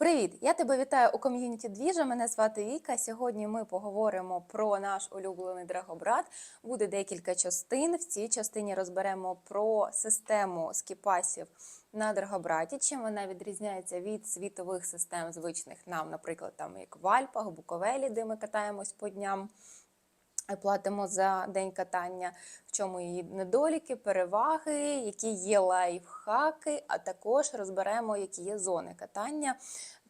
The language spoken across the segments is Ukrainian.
Привіт! Я тебе вітаю у ком'юніті Двіжа. Мене звати Віка. Сьогодні ми поговоримо про наш улюблений драгобрат. Буде декілька частин. В цій частині розберемо про систему скіпасів на драгобраті, чим вона відрізняється від світових систем, звичних нам, наприклад, там як в Альпах, Буковелі, де ми катаємось по дням. Платимо за день катання, в чому її недоліки, переваги, які є лайфхаки, а також розберемо, які є зони катання.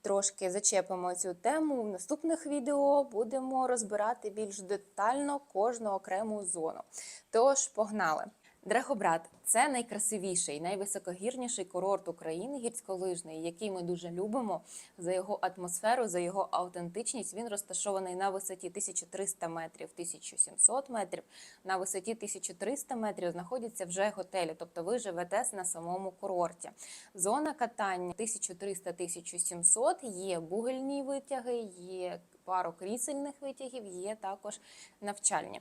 Трошки зачепимо цю тему в наступних відео. Будемо розбирати більш детально кожну окрему зону. Тож, погнали! Драгобрат це найкрасивіший, найвисокогірніший курорт України гірськолижний, який ми дуже любимо за його атмосферу, за його автентичність. Він розташований на висоті 1300 метрів, 1700 метрів. На висоті 1300 метрів знаходяться вже готелі, тобто ви живете на самому курорті. Зона катання 1300-1700, є бугельні витяги, є пару крісельних витягів, є також навчальні.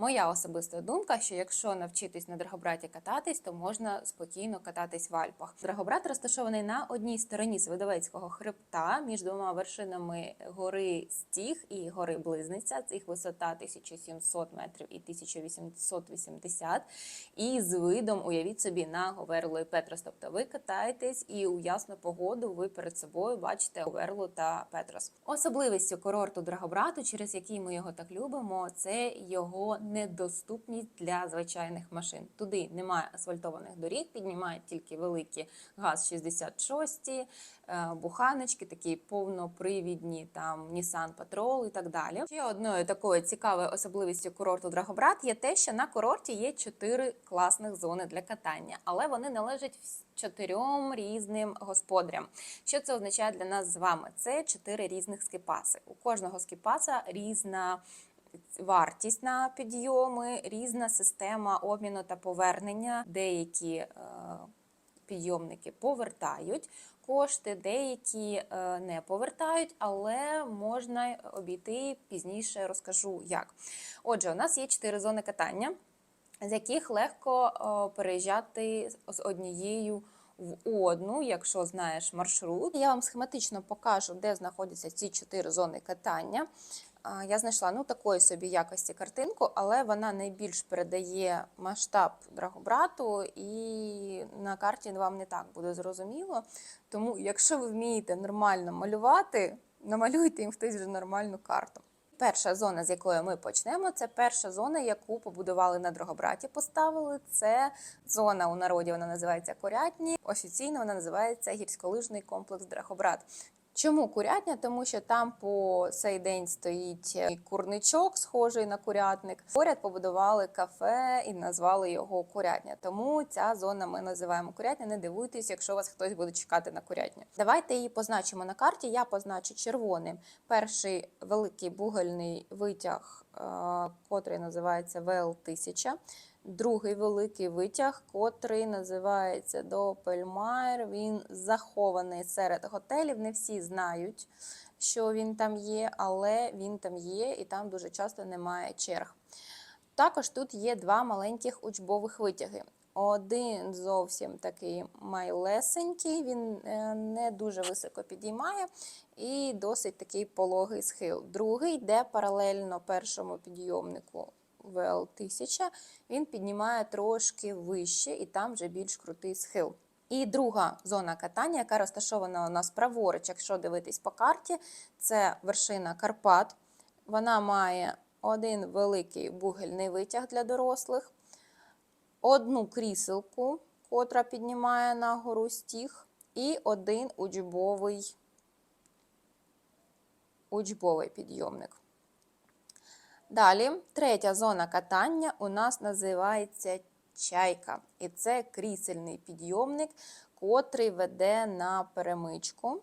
Моя особиста думка, що якщо навчитись на Драгобраті кататись, то можна спокійно кататись в Альпах. Драгобрат розташований на одній стороні Свидовецького хребта між двома вершинами гори Стіг і гори Близниця. Їх висота 1700 метрів і 1880. І з видом, уявіть собі, на Говерло і Петрос. Тобто ви катаєтесь і у ясну погоду ви перед собою бачите Говерлу та Петрос. Особливістю курорту Драгобрату, через який ми його так любимо, це його недоступність для звичайних машин. Туди немає асфальтованих доріг, піднімають тільки великі ГАЗ-66, е, буханочки, такі повнопривідні, там Nissan Patrol і так далі. Ще одною такою цікавою особливістю курорту Драгобрат є те, що на курорті є чотири класних зони для катання, але вони належать чотирьом різним господарям. Що це означає для нас з вами? Це чотири різних скіпаси. У кожного скіпаса різна вартість на підйоми, різна система обміну та повернення. Деякі е, підйомники повертають кошти, деякі е, не повертають, але можна обійти пізніше. Розкажу як. Отже, у нас є чотири зони катання, з яких легко е, переїжджати з однією. В одну, якщо знаєш маршрут, я вам схематично покажу, де знаходяться ці чотири зони катання. Я знайшла ну такої собі якості картинку, але вона найбільш передає масштаб Драгобрату, і на карті вам не так буде зрозуміло. Тому, якщо ви вмієте нормально малювати, намалюйте їм хтось вже нормальну карту. Перша зона, з якої ми почнемо, це перша зона, яку побудували на Дрогобраті. Поставили. Це зона у народі, вона називається Корятні. Офіційно вона називається гірськолижний комплекс Драгобрат. Чому курятня? Тому що там по цей день стоїть е, курничок, схожий на курятник. Поряд побудували кафе і назвали його курятня. Тому ця зона ми називаємо курятня. Не дивуйтесь, якщо вас хтось буде чекати на курятню. Давайте її позначимо на карті. Я позначу червоним. Перший великий бугельний витяг, е, котрий називається ВЛ 1000 Другий великий витяг, котрий називається Допельмайр. Він захований серед готелів. Не всі знають, що він там є, але він там є і там дуже часто немає черг. Також тут є два маленьких учбових витяги. Один зовсім такий майлесенький, він е, не дуже високо підіймає і досить такий пологий схил. Другий йде паралельно першому підйомнику ВЛ 1000, він піднімає трошки вище і там вже більш крутий схил. І друга зона катання, яка розташована у нас праворуч, якщо дивитись по карті, це вершина Карпат. Вона має один великий бугельний витяг для дорослих, одну кріселку, котра піднімає на гору стіг, і один учбовий, учбовий підйомник. Далі, третя зона катання у нас називається чайка. І це крісельний підйомник, котрий веде на перемичку.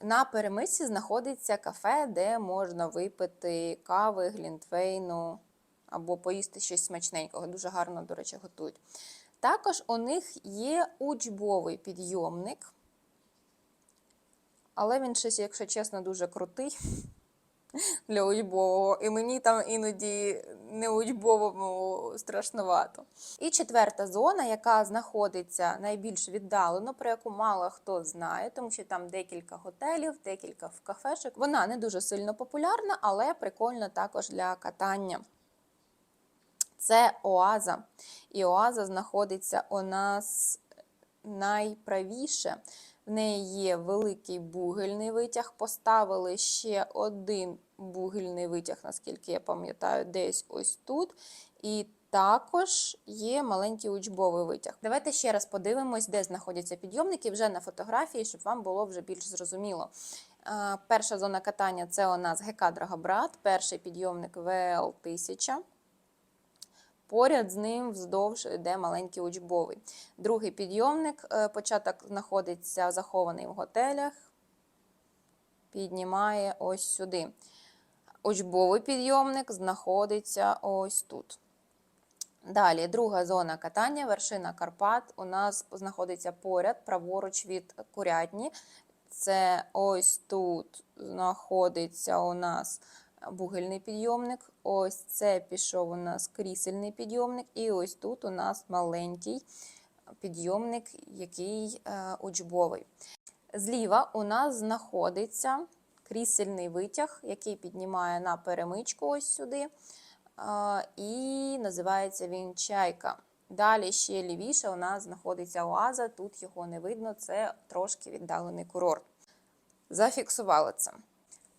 На перемичці знаходиться кафе, де можна випити кави, глінтвейну або поїсти щось смачненького. Дуже гарно, до речі, готують. Також у них є учбовий підйомник, але він щось, якщо чесно, дуже крутий. Для учбового, і мені там іноді не учбовому страшновато. І четверта зона, яка знаходиться найбільш віддалено, про яку мало хто знає, тому що там декілька готелів, декілька кафешок. Вона не дуже сильно популярна, але прикольна також для катання. Це Оаза. І Оаза знаходиться у нас найправіше. В неї є великий бугельний витяг. Поставили ще один бугельний витяг, наскільки я пам'ятаю, десь ось тут. І також є маленький учбовий витяг. Давайте ще раз подивимось, де знаходяться підйомники вже на фотографії, щоб вам було вже більш зрозуміло. Перша зона катання це у нас ГК Драгобрат, перший підйомник ВЛ 1000. Поряд з ним вздовж йде маленький учбовий. Другий підйомник, е, початок знаходиться захований в готелях, піднімає ось сюди. Учбовий підйомник знаходиться ось тут. Далі, друга зона катання, вершина Карпат, у нас знаходиться поряд, праворуч від курятні. Це ось тут знаходиться у нас бугельний підйомник. Ось це пішов у нас крісельний підйомник, і ось тут у нас маленький підйомник, який е, учбовий. Зліва у нас знаходиться крісельний витяг, який піднімає на перемичку ось сюди. е, І називається він чайка. Далі ще лівіше у нас знаходиться оаза, тут його не видно, це трошки віддалений курорт. Зафіксували це.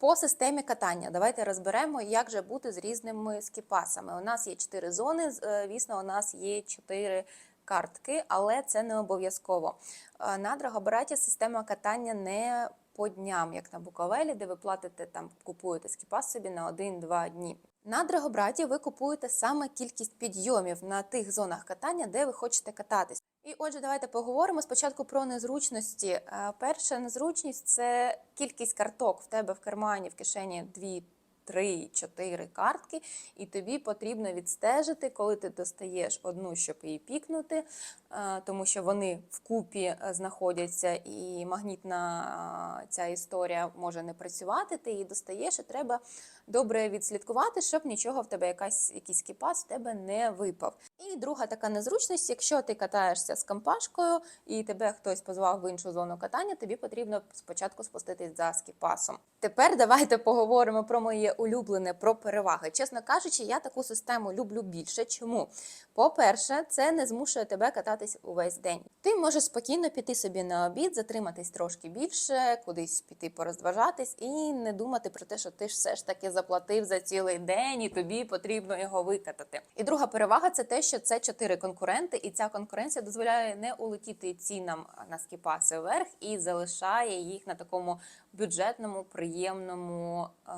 По системі катання давайте розберемо, як же бути з різними скіпасами. У нас є чотири зони, е, звісно, у нас є чотири картки, але це не обов'язково. Е, На Драгобраті система катання не по дням, як на Буковелі, де ви платите там, купуєте скіпас собі на 1-2 дні. На Драгобраті ви купуєте саме кількість підйомів на тих зонах катання, де ви хочете кататись. І отже, давайте поговоримо спочатку про незручності. Е, Перша незручність це кількість карток в тебе в кармані, в кишені 2, 3, 4 картки, і тобі потрібно відстежити, коли ти достаєш одну, щоб її пікнути, е, тому що вони вкупі е, знаходяться, і магнітна ця історія може не працювати. Ти її достаєш, і треба добре відслідкувати, щоб нічого в тебе якась якийсь кіпас в тебе не випав. І друга така незручність, якщо ти катаєшся з компашкою і тебе хтось позвав в іншу зону катання, тобі потрібно спочатку спуститись за скіпасом. Тепер давайте поговоримо про моє улюблене про переваги. Чесно кажучи, я таку систему люблю більше. Чому? По-перше, це не змушує тебе кататись увесь день. Ти можеш спокійно піти собі на обід, затриматись трошки більше, кудись піти порозважатись і не думати про те, що ти ж все ж таки заплатив за цілий день, і тобі потрібно його викатати. І друга перевага це те, що це чотири конкуренти, і ця конкуренція дозволяє не улетіти цінам на скіпаси вверх і залишає їх на такому бюджетному, приємному е,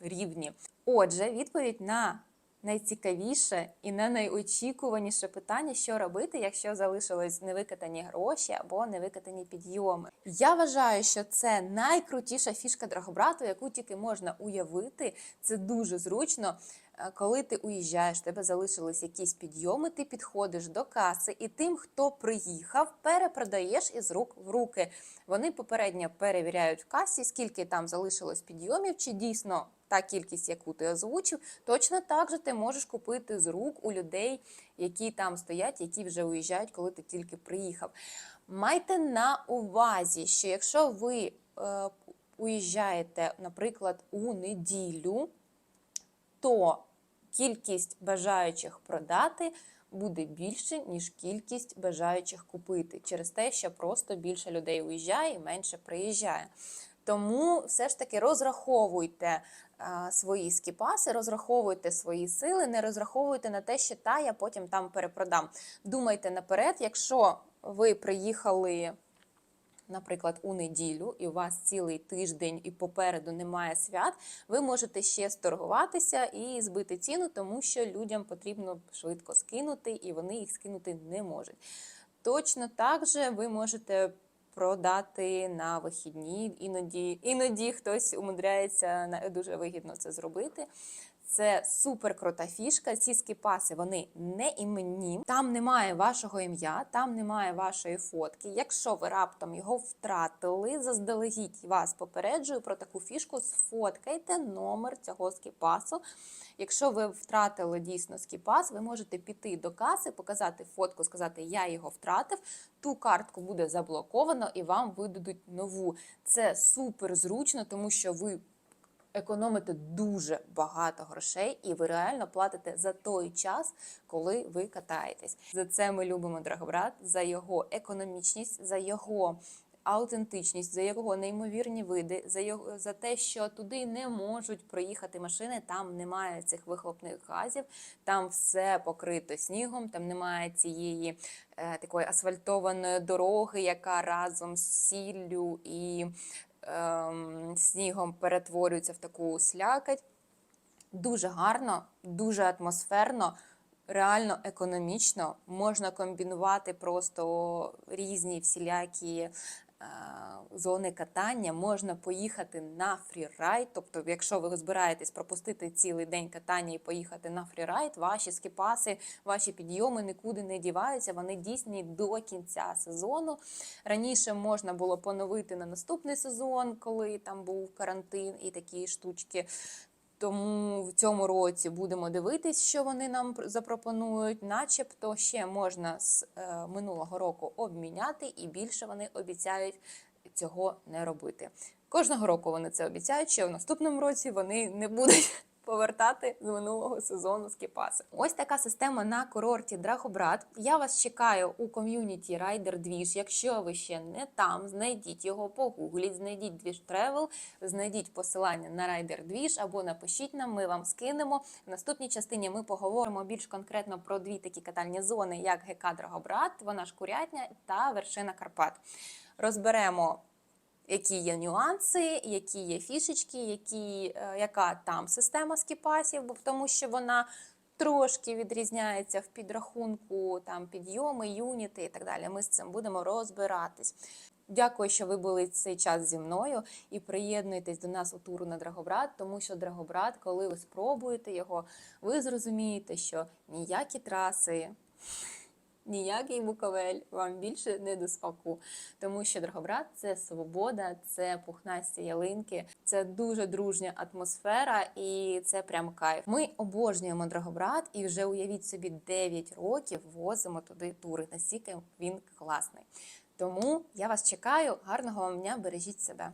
рівні. Отже, відповідь на найцікавіше і на найочікуваніше питання, що робити, якщо залишились невикатані гроші або невикатані підйоми. Я вважаю, що це найкрутіша фішка Драгобрату, яку тільки можна уявити. Це дуже зручно. Коли ти уїжджаєш, тебе залишились якісь підйоми, ти підходиш до каси, і тим, хто приїхав, перепродаєш із рук в руки. Вони попередньо перевіряють в касі, скільки там залишилось підйомів, чи дійсно та кількість, яку ти озвучив. Точно так же ти можеш купити з рук у людей, які там стоять, які вже уїжджають, коли ти тільки приїхав. Майте на увазі, що якщо ви е, уїжджаєте, наприклад, у неділю, то кількість бажаючих продати буде більше, ніж кількість бажаючих купити, через те, що просто більше людей уїжджає і менше приїжджає. Тому все ж таки розраховуйте а, свої скіпаси, розраховуйте свої сили, не розраховуйте на те, що та я потім там перепродам. Думайте наперед, якщо ви приїхали наприклад, у неділю, і у вас цілий тиждень і попереду немає свят, ви можете ще сторгуватися і збити ціну, тому що людям потрібно швидко скинути, і вони їх скинути не можуть. Точно так же ви можете продати на вихідні. Іноді, іноді хтось умудряється дуже вигідно це зробити. Це супер крута фішка. Ці скіпаси вони не іменні. Там немає вашого ім'я, там немає вашої фотки. Якщо ви раптом його втратили, заздалегідь вас попереджую про таку фішку. Сфоткайте номер цього скіпасу. Якщо ви втратили дійсно скіпас, ви можете піти до каси, показати фотку, сказати Я його втратив. Ту картку буде заблоковано і вам видадуть нову. Це супер зручно, тому що ви економите дуже багато грошей, і ви реально платите за той час, коли ви катаєтесь. За це ми любимо Драгобрат, за його економічність, за його. Аутентичність, за його неймовірні види, за його за те, що туди не можуть проїхати машини, там немає цих вихлопних газів, там все покрито снігом, там немає цієї е, такої асфальтованої дороги, яка разом з сіллю і снігом перетворюється в таку слякоть. Дуже гарно, дуже атмосферно, реально економічно. Можна комбінувати просто різні всілякі зони катання. Можна поїхати на фрірайд. Тобто, якщо ви збираєтесь пропустити цілий день катання і поїхати на фрірайд, ваші скіпаси, ваші підйоми нікуди не діваються. Вони дійсні до кінця сезону. Раніше можна було поновити на наступний сезон, коли там був карантин і такі штучки. Тому в цьому році будемо дивитись, що вони нам запропонують. Начебто ще можна з е, минулого року обміняти, і більше вони обіцяють цього не робити. Кожного року вони це обіцяють, що в наступному році вони не будуть повертати з минулого сезону скіпаси. Ось така система на курорті Драхобрат. Я вас чекаю у ком'юніті Rider Двіж. Якщо ви ще не там, знайдіть його, погугліть, знайдіть Двіж Travel, знайдіть посилання на Rider Двіж або напишіть нам, ми вам скинемо. В наступній частині ми поговоримо більш конкретно про дві такі катальні зони, як ГК Драгобрат, вона ж Курятня та вершина Карпат. Розберемо які є нюанси, які є фішечки, які, е, яка там система скіпасів, бо тому що вона трошки відрізняється в підрахунку там підйоми, юніти і так далі. Ми з цим будемо розбиратись. Дякую, що ви були цей час зі мною і приєднуйтесь до нас у туру на Драгобрат, тому що Драгобрат, коли ви спробуєте його, ви зрозумієте, що ніякі траси. Ніякий Буковель вам більше не до смаку, тому що Драгобрат це свобода, це пухнасті ялинки, це дуже дружня атмосфера і це прям кайф. Ми обожнюємо Драгобрат і вже уявіть собі 9 років возимо туди тури. Настільки він класний. Тому я вас чекаю. Гарного вам дня, бережіть себе.